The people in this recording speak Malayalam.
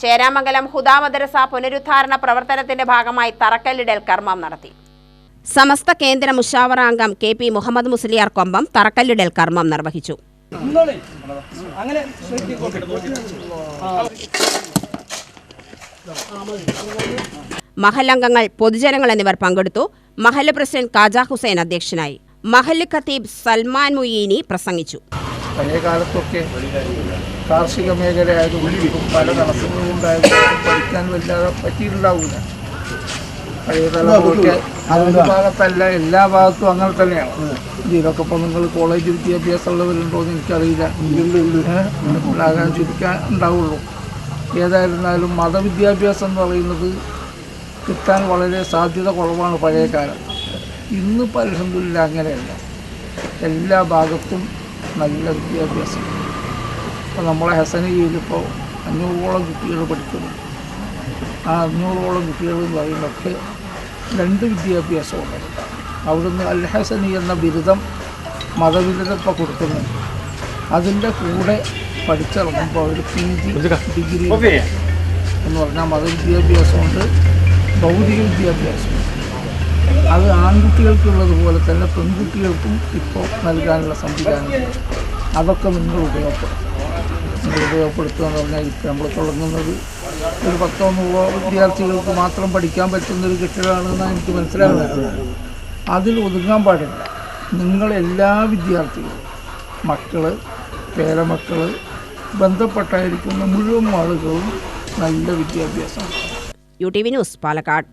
ചേരാമംഗലം ഹുദാ മദ്രസ പുനരുദ്ധാരണ പ്രവർത്തനത്തിന്റെ ഭാഗമായി തറക്കല്ലിടൽ കർമ്മം നടത്തി. സമസ്ത കേന്ദ്ര മുഷാവറ അംഗം കെ പി മുഹമ്മദ് മുസ്ലിയാർ കൊമ്പം തറക്കല്ലിടൽ കർമ്മം നിർവഹിച്ചു. മഹലംഗങ്ങൾ അങ്ങനെ പൊതുജനങ്ങൾ എന്നിവർ പങ്കെടുത്തു. മഹൽ പ്രസിഡന്റ് കാജാ ഹുസൈൻ അധ്യക്ഷനായി. മഹൽ ഖത്തീബ് സൽമാൻ മുയീനി പ്രസംഗിച്ചു. പഴയ കാലത്തൊക്കെ കാർഷിക ഇപ്പം പല തടസ്സങ്ങളും പഠിക്കാൻ വല്ലാതെ പറ്റിയിട്ടുണ്ടാവില്ല പഴയ തലമുറയ്ക്ക് അതൊരു ഭാഗത്തല്ല എല്ലാ ഭാഗത്തും അങ്ങനെ തന്നെയാണ്. ഇതിലൊക്കെ ഇപ്പോൾ നിങ്ങൾ കോളേജ് വിദ്യാഭ്യാസമുള്ളവരുണ്ടോ എന്ന് എനിക്കറിയില്ല? ഉണ്ടാകാൻ ചുരുക്കാൻ ഉണ്ടാവുള്ളൂ. ഏതായിരുന്നാലും മതവിദ്യാഭ്യാസം എന്ന് പറയുന്നത് കിട്ടാൻ വളരെ സാധ്യത കുറവാണ് പഴയ കാലം ഇന്ന് പരിസന്ധില്ല അങ്ങനെയല്ല. എല്ലാ ഭാഗത്തും നല്ല വിദ്യാഭ്യാസം. ഇപ്പോൾ നമ്മളെ ഹസനയിലിപ്പോൾ അഞ്ഞൂറോളം കുട്ടികൾ പഠിക്കുന്നു. ആ അഞ്ഞൂറോളം കുട്ടികൾ എന്ന് പറയുന്നതൊക്കെ രണ്ട് വിദ്യാഭ്യാസമുണ്ട്. അവിടുന്ന് അൽ ഹസനി എന്ന ബിരുദം മതബിരുദം ഇപ്പോൾ കൊടുക്കുന്നു. അതിന്റെ കൂടെ പഠിച്ചിറങ്ങുമ്പോൾ അവർ പി ജി ഡിഗ്രി എന്ന് പറഞ്ഞാൽ മതവിദ്യാഭ്യാസമുണ്ട് ഭൗതിക വിദ്യാഭ്യാസമുണ്ട്. അത് ആൺകുട്ടികൾക്കുള്ളതുപോലെ തന്നെ പെൺകുട്ടികൾക്കും ഇപ്പോൾ നൽകാനുള്ള സംവിധാനങ്ങൾ. അതൊക്കെ നിങ്ങൾ ഉപയോഗപ്പെടുത്തും നിങ്ങൾ ഉപയോഗപ്പെടുത്തുക എന്ന് പറഞ്ഞാൽ ഇപ്പോൾ നമ്മൾ തുടങ്ങുന്നത് ഒരു പത്തോ നൂറോ വിദ്യാർത്ഥികൾക്ക് മാത്രം പഠിക്കാൻ പറ്റുന്ന ഒരു കെട്ടിടമാണെന്നാണ് എനിക്ക് മനസ്സിലാകുന്നത് അതിൽ ഒതുങ്ങാൻ പാടില്ല. നിങ്ങൾ എല്ലാ വിദ്യാർത്ഥികളും മക്കൾ പേരമക്കൾ ബന്ധപ്പെട്ടായിരിക്കുന്ന മുഴുവൻ ആളുകളും നല്ല വിദ്യാഭ്യാസം. U T V news Palakkad.